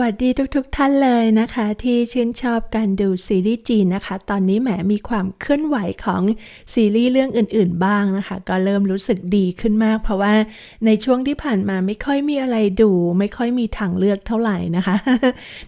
วัสดีทุกๆทท่านเลยนะคะ ที่ชื่นชอบการดูซีรีส์จีนนะคะ ตอนนี้แหมมีความเคลื่อนไหวของซีรีส์เรื่องอื่นๆบ้างนะคะ ก็เริ่มรู้สึกดีขึ้นมาก เพราะว่าในช่วงที่ผ่านมาไม่ค่อยมีอะไรดู ไม่ค่อยมีทางเลือกเท่าไหร่นะคะ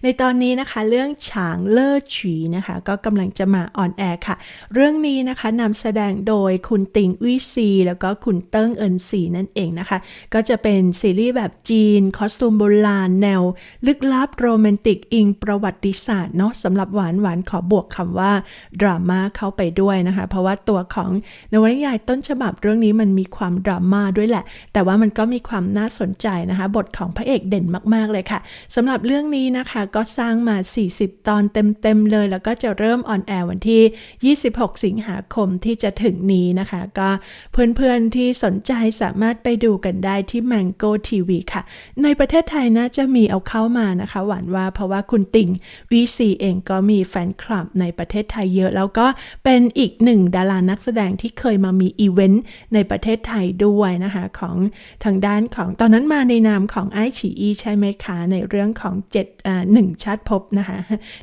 ในตอนนี้นะคะเรื่องฉางเล่อฉีนะคะ ก็กำลังจะมาออนแอร์ค่ะ เรื่องนี้นะคะนำแสดงโดยคุณติงวิซี แล้วก็คุณเติ้งเอินซีนั่นเองนะคะ ก็จะเป็นซีรีส์แบบจีนคอสตูมโบราณแนวลึกลับโรแมนติกอิงประวัติศาสตร์เนาะสำหรับหวานหวานขอบวกคำว่าดราม่าเข้าไปด้วยนะคะ เพราะว่าตัวของนวนิยายต้นฉบับเรื่องนี้มันมีความดราม่าด้วยแหละ แต่ว่ามันก็มีความน่าสนใจนะคะ บทของพระเอกเด่นมาก ๆ เลยค่ะสำหรับเรื่องนี้นะคะก็สร้างมา 40 ตอนเต็ม ๆ เลย แล้วก็จะเริ่มออนแอร์วันที่ 26 สิงหาคมที่จะถึงนี้นะคะ ก็เพื่อน ๆ ที่สนใจสามารถไปดูกันได้ที่ Mango TV ค่ะ ในประเทศไทยน่าจะมีเอาเข้ามานะคะ หวานว่าเพราะว่าคุณติ่ง VC เองก็มีแฟนคลับในประเทศไทยเยอะ แล้วก็เป็นอีกหนึ่งดารานักแสดงที่เคยมามีอีเวนต์ในประเทศไทยด้วยนะคะของทางด้านของตอนนั้นมาในนามของไอฉีอีใช่ไหมคะในเรื่องของ7อ่าหนึ่งชาติภพนะคะ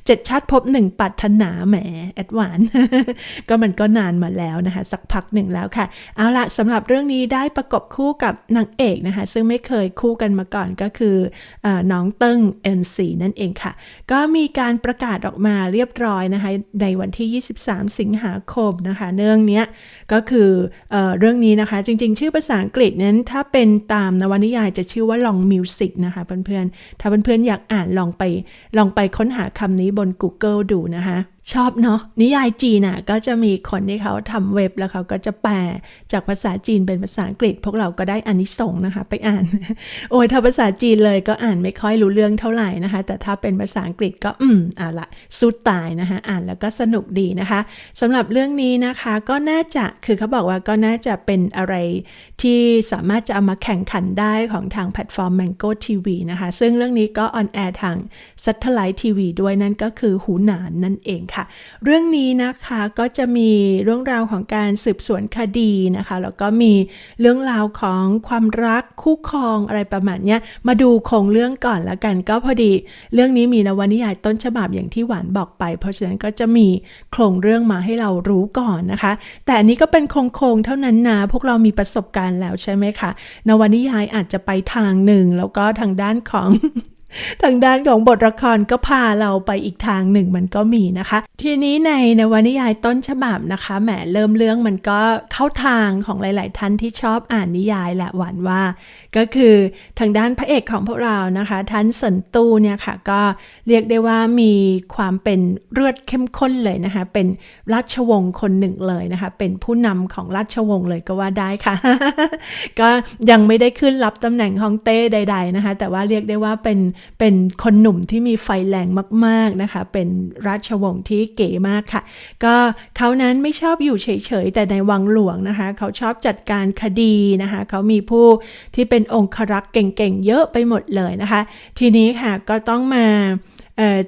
เจ็ดชาติภพหนึ่งปัถนาแหมแอดวานก็มันก็นานมาแล้วนะคะ สักพักหนึ่งแล้วค่ะ เอาละสำหรับเรื่องนี้ได้ประกบคู่กับนางเอกนะคะ ซึ่งไม่เคยคู่กันมาก่อนก็คืออน้องเติ้ง NC นั่นเองค่ะ ก็มีการประกาศออกมาเรียบร้อยนะคะในวันที่ 23 สิงหาคมนะคะเรื่องนี้ก็คือเออเรื่องนี้นะคะจริงๆ ชื่อภาษาอังกฤษนั้นถ้าเป็นตามนวนิยายจะชื่อว่า Long Music นะคะเพื่อนๆ ถ้าเพื่อนๆ อยากอ่านลองไปลองไปค้นหาคำนี้บน Google ดูนะคะ ชอบเนาะนิยายจีนน่ะก็จะมีคนที่เขาทำเว็บแล้วเขาก็จะแปลจากภาษาจีนเป็นภาษาอังกฤษ พวกเราก็ได้อานิสงส์นะคะ ไปอ่าน โอ้ยถ้าภาษาจีนเลยก็อ่านไม่ค่อยรู้เรื่องเท่าไหร่นะคะ แต่ถ้าเป็นภาษาอังกฤษก็อืมอะละสุดตายนะคะอ่านแล้วก็สนุกดีนะคะสำหรับเรื่องนี้นะคะก็น่าจะคือเขาบอกว่าก็น่าจะเป็นอะไรที่สามารถจะเอามาแข่งขันได้ของทางแพลตฟอร์ม Mango TV นะคะ ซึ่งเรื่องนี้ก็ออนแอร์ทาง Satellite TV ด้วยนั่นก็คือหูหนานนั่นเองค่ะเรื่องนี้นะคะก็จะมีเรื่องราวของการสืบสวนคดีนะคะ แล้วก็มีเรื่องราวของความรักคู่ครองอะไรประมาณเนี้ย มาดูโครงเรื่องก่อนละกัน ก็พอดี เรื่องนี้มีนวนิยายต้นฉบับอย่างที่หวานบอกไป เพราะฉะนั้นก็จะมีโครงเรื่องมาให้เรารู้ก่อนนะคะ แต่อันนี้ก็เป็นโครงโครงเท่านั้นนะพวกเรามีประสบการณ์แล้วใช่ไหมคะนวนิยายอาจจะไปทางหนึ่งแล้วก็ทางด้านของ ทางด้านของบทละครก็พาเราไปอีกทางหนึ่งมันก็มีนะคะ ทีนี้ในนวนิยายต้นฉบับนะคะแหมเริ่มเรื่องมันก็เข้าทางของหลาย ๆ ท่านที่ชอบอ่านนิยายแหละหวานว่า ก็คือทางด้านพระเอกของพวกเรานะคะท่านสินตูเนี่ยค่ะก็เรียกได้ว่ามีความเป็นเลือดเข้มข้นเลยนะคะ เป็นราชวงศ์คนหนึ่งเลยนะคะ เป็นผู้นำของราชวงศ์เลยก็ว่าได้ค่ะ ก็ยังไม่ได้ขึ้นรับตำแหน่งฮองเต้ใด ๆ นะคะ แต่ว่าเรียกได้ว่าเป็นเป็นคนหนุ่มที่มีไฟแรงมากๆนะคะ เป็นราชวงศ์ที่เก๋มากค่ะ ก็เขานั้นไม่ชอบอยู่เฉยๆ แต่ในวังหลวงนะคะ เขาชอบจัดการคดีนะคะ เขามีผู้ที่เป็นองครักษ์เก่งๆ เยอะไปหมดเลยนะคะ ทีนี้ค่ะก็ต้องมา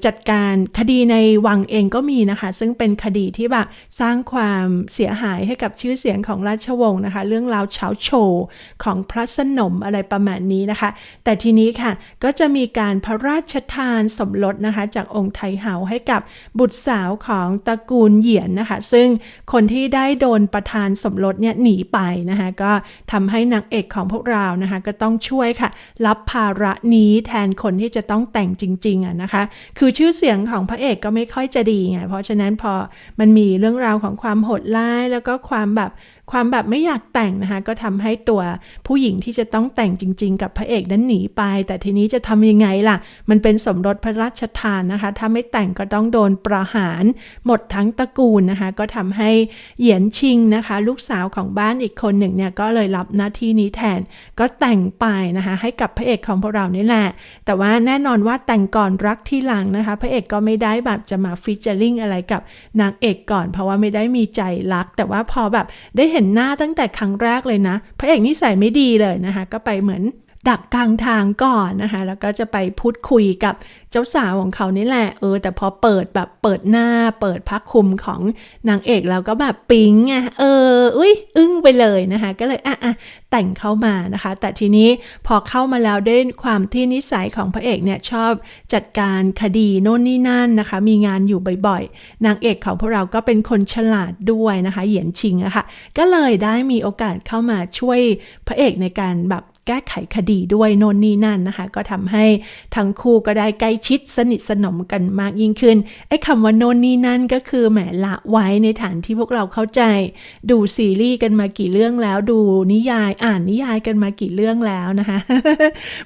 จัดการคดีในวังเองก็มีนะคะ ซึ่งเป็นคดีที่แบบสร้างความเสียหายให้กับชื่อเสียงของราชวงศ์นะคะ เรื่องราวเฉาโชว์ของพระสนมอะไรประมาณนี้นะคะ แต่ทีนี้ค่ะก็จะมีการพระราชทานสมรสนะคะ จากองค์ไทเฮาให้กับบุตรสาวของตระกูลเหยียนนะคะ ซึ่งคนที่ได้โดนประทานสมรสเนี่ยหนีไปนะคะ ก็ทำให้นางเอกของพวกเรานะคะ ก็ต้องช่วยค่ะ รับภาระนี้แทนคนที่จะต้องแต่งจริงๆอะนะคะคือชื่อเสียงของพระเอกก็ไม่ค่อยจะดีไง เพราะฉะนั้นพอมันมีเรื่องราวของความโหดร้ายแล้วก็ความแบบ ความแบบไม่อยากแต่งนะคะ ก็ทำให้ตัวผู้หญิงที่จะต้องแต่งจริง ๆ กับพระเอกนั้นหนีไป แต่ทีนี้จะทำยังไงล่ะ มันเป็นสมรสพระราชทานนะคะ ถ้าไม่แต่งก็ต้องโดนประหาร หมดทั้งตระกูลนะคะ ก็ทำให้เหยียนชิงนะคะ ลูกสาวของบ้านอีกคนหนึ่งเนี่ยก็เลยรับหน้าที่นี้แทน ก็แต่งไปนะคะ ให้กับพระเอกของพวกเรานี่แหละ แต่ว่าแน่นอนว่าแต่งก่อนรักที่หลังนะคะ พระเอกก็ไม่ได้แบบจะมาฟิชเจอร์ลิงอะไรกับนางเอกก่อน เพราะว่าไม่ได้มีใจรัก แต่ว่าพอแบบได้เห็นหน้าตั้งแต่ครั้งแรกเลยนะ พระเอกนิสัยไม่ดีเลยนะคะ ก็ไปเหมือนดักกลางทางก่อนนะคะ แล้วก็จะไปพูดคุยกับเจ้าสาวของเขานี่แหละ เออ แต่พอเปิดแบบเปิดหน้าเปิดพักคุมของนางเอกแล้วก็แบบปิ๊งไงเออ อุ้ยอึ้งไปเลยนะคะ ก็เลยอะอะแต่งเข้ามานะคะ แต่ทีนี้พอเข้ามาแล้วด้วยความที่นิสัยของพระเอกเนี่ยชอบจัดการคดีโน่นนี่นั่นนะคะ มีงานอยู่บ่อยๆ นางเอกของพวกเราก็เป็นคนฉลาดด้วยนะคะ เหยียนชิงอะคะ่ะ ก็เลยได้มีโอกาสเข้ามาช่วยพระเอกในการแบบแก้ไขคดีด้วยโน่นนี่นั่นนะคะ ก็ทำให้ทั้งคู่ก็ได้ใกล้ชิดสนิทสนมกันมากยิ่งขึ้น ไอ้คำว่าโน่นนี่นั่นก็คือแหมละไว้ในฐานที่พวกเราเข้าใจ ดูซีรีส์กันมากี่เรื่องแล้ว ดูนิยายอ่านนิยายกันมากี่เรื่องแล้วนะคะ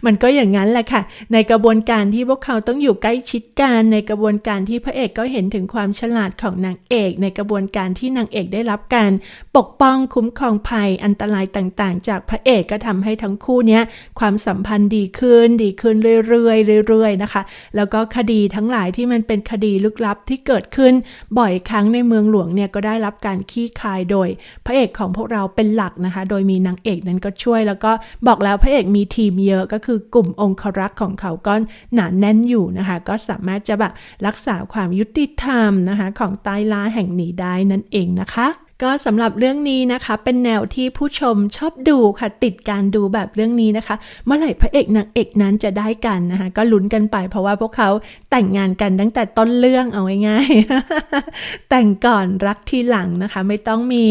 มันก็อย่างนั้นแหละค่ะ ในกระบวนการที่พวกเขาต้องอยู่ใกล้ชิดกันในกระบวนการที่พระเอกก็เห็นถึงความฉลาดของนางเอก ในกระบวนการที่นางเอกได้รับการปกป้องคุ้มครองภัยอันตรายต่างๆ จากพระเอกก็ทำให้ทั้งคู่คู่นี้ยความสัมพันธ์ดีขึ้นดีขึ้นเรื่อยๆเรื่อยๆนะคะแล้วก็คดีทั้งหลายที่มันเป็นคดีลึกลับที่เกิดขึ้นบ่อยครั้งในเมืองหลวงเนี่ยก็ได้รับการขี้คายโดย พระเอกของพวกเราเป็นหลักนะคะ โดยมีนางเอกนั้นก็ช่วย แล้วก็บอกแล้วพระเอกมีทีมเยอะก็คือกลุ่มองครักษ์ของเขาก็หนาแน่นอยู่นะคะ ก็สามารถจะแบบรักษาความยุติธรรมนะคะ ของใต้ล้าแห่งนี้ได้นั่นเองนะคะ ก็สำหรับเรื่องนี้นะคะ เป็นแนวที่ผู้ชมชอบดูค่ะ ติดการดูแบบเรื่องนี้นะคะ เมื่อไหร่พระเอกนางเอกนั้นจะได้กันนะคะ ก็ลุ้นกันไป เพราะว่าพวกเขาแต่งงานกันตั้งแต่ต้นเรื่องเอาง่ายๆแต่งก่อนรักทีหลังนะคะ ไม่ต้องมี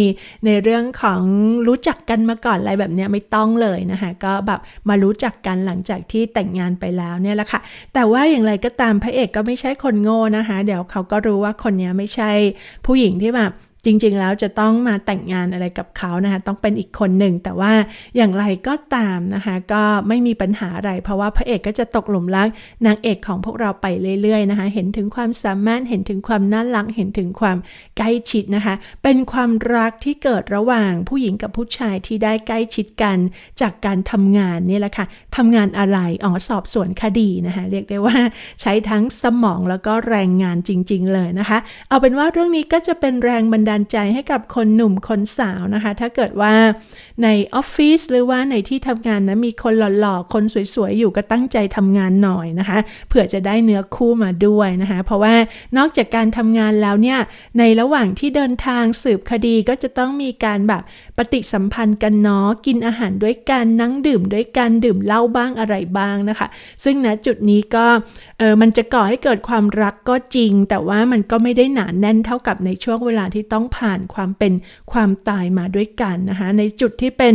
ในเรื่องของรู้จักกันมาก่อนอะไรแบบนี้ไม่ต้องเลยนะคะ ก็แบบมารู้จักกันหลังจากที่แต่งงานไปแล้วเนี่ยแหละค่ะ แต่ว่าอย่างไรก็ตามพระเอกก็ไม่ใช่คนโง่นะคะ เดี๋ยวเขาก็รู้ว่าคนนี้ไม่ใช่ผู้หญิงที่แบบ จริงๆแล้วจะต้องมาแต่งงานอะไรกับเขานะคะต้องเป็นอีกคนหนึ่ง แต่ว่าอย่างไรก็ตามนะคะก็ไม่มีปัญหาอะไร เพราะว่าพระเอกก็จะตกหลุมรักนางเอกของพวกเราไปเรื่อยๆนะคะเห็นถึงความสามารถเห็นถึงความน่ารักเห็นถึงความใกล้ชิดนะคะ เป็นความรักที่เกิดระหว่างผู้หญิงกับผู้ชายที่ได้ใกล้ชิดกันจากการทำงานนี่แหละค่ะทำงานอะไรอ๋อสอบสวนคดีนะคะเรียกได้ว่าใช้ทั้งสมองแล้วก็แรงงานจริง ๆ เลยนะคะ เอาเป็นว่าเรื่องนี้ก็จะเป็นแรงบันดาลใจให้กับคนหนุ่มคนสาวนะคะ ถ้าเกิดว่าในออฟฟิศหรือว่าในที่ทำงานนะมีคนหล่อๆ คนสวยๆ อยู่ก็ตั้งใจทำงานหน่อยนะคะ เผื่อจะได้เนื้อคู่มาด้วยนะคะ เพราะว่านอกจากการทำงานแล้วเนี่ย ในระหว่างที่เดินทางสืบคดีก็จะต้องมีการแบบปฏิสัมพันธ์กันเนาะ กินอาหารด้วยกันนั่งดื่มด้วยกันดื่มเหล้าบ้างอะไรบ้างนะคะ ซึ่งณจุดนี้ก็เออมันจะก่อให้เกิดความรักก็จริง แต่ว่ามันก็ไม่ได้หนานแน่นเท่ากับในช่วงเวลาที่ต้องผ่านความเป็นความตายมาด้วยกันนะคะ ในจุดที่เป็น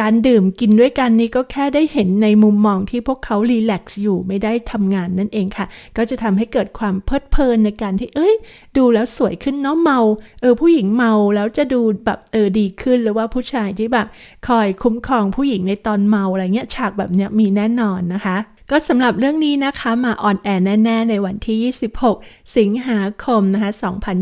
การดื่มกินด้วยกันนี้ก็แค่ได้เห็นในมุมมองที่พวกเขารีแลกซ์อยู่ไม่ได้ทำงานนั่นเองค่ะ ก็จะทำให้เกิดความเพลิดเพลินในการที่เอ้ย ดูแล้วสวยขึ้นเนาะเมาเออผู้หญิงเมาแล้วจะดูแบบเออดีขึ้นหรือว่าผู้ชายที่แบบคอยคุ้มครองผู้หญิงในตอนเมาอะไรเงี้ยฉากแบบเนี้ยมีแน่นอนนะคะ ก็สำหรับเรื่องนี้นะคะมาออนแอร์แน่ ๆ ในวันที่ 26 สิงหาคมนะคะ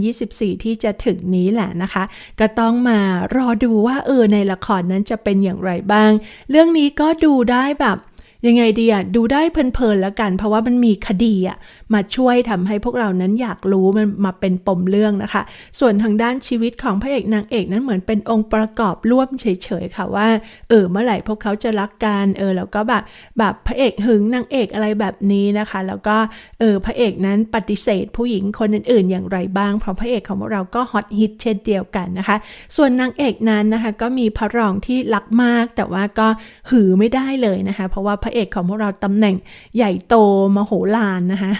2024 ที่จะถึงนี้แหละนะคะ ก็ต้องมารอดูว่าเออในละครนั้นจะเป็นอย่างไรบ้าง เรื่องนี้ก็ดูได้แบบ ยังไงดีอะดูได้เพลินๆแล้วกัน เพราะว่ามันมีคดีอะมาช่วยทำให้พวกเรานั้นอยากรู้มันมาเป็นปมเรื่องนะคะ ส่วนทางด้านชีวิตของพระเอกนางเอกนั้นเหมือนเป็นองค์ประกอบร่วมเฉยๆค่ะว่าเออเมื่อไหร่พวกเขาจะรักกันเออแล้วก็แบบแบบพระเอกหึงนางเอกอะไรแบบนี้นะคะ แล้วก็เออพระเอกนั้นปฏิเสธผู้หญิงคนอื่นๆ อย่างไรบ้างเพราะพระเอกของพวกเราก็ฮอตฮิตเช่นเดียวกันนะคะ ส่วนนางเอกนั้นนะคะก็มีพระรองที่รักมาก แต่ว่าก็หือไม่ได้เลยนะคะ เพราะว่าพระเอกของพวกเราตำแหน่งใหญ่โตมโหฬารนะคะ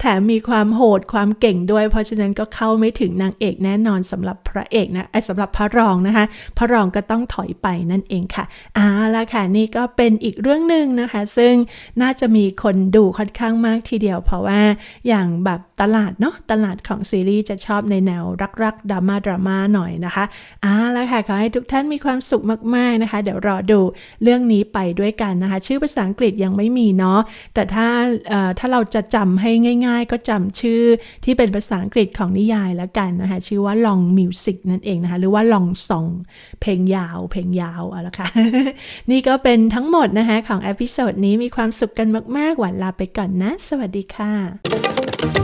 แถมมีความโหดความเก่งด้วย เพราะฉะนั้นก็เข้าไม่ถึงนางเอกแน่นอนสำหรับพระเอกนะไอ้สำหรับพระรองนะคะ พระรองก็ต้องถอยไปนั่นเองค่ะอ่าละค่ะนี่ก็เป็นอีกเรื่องหนึ่งนะคะ ซึ่งน่าจะมีคนดูค่อนข้างมากทีเดียว เพราะว่าอย่างแบบ ตลาดเนาะตลาดของซีรีส์จะชอบในแนวรักๆดราม่าดราม่าหน่อยนะคะเอาละค่ะขอให้ทุกท่านมีความสุขมากๆนะคะ เดี๋ยวรอดูเรื่องนี้ไปด้วยกันนะคะ ชื่อภาษาอังกฤษยังไม่มีเนาะแต่ถ้าถ้าเราจะจำให้ง่าย ๆ ก็จำชื่อที่เป็นภาษาอังกฤษของนิยายแล้วกันนะคะ ชื่อว่า Long Music นั่นเองนะคะ หรือว่า Long Song เพลงยาว เพลงยาวเอาละค่ะ นี่ก็เป็นทั้งหมดนะคะของเอพิโซดนี้มีความสุขกันมาก ๆ หวันลาไปก่อนนะ สวัสดีค่ะ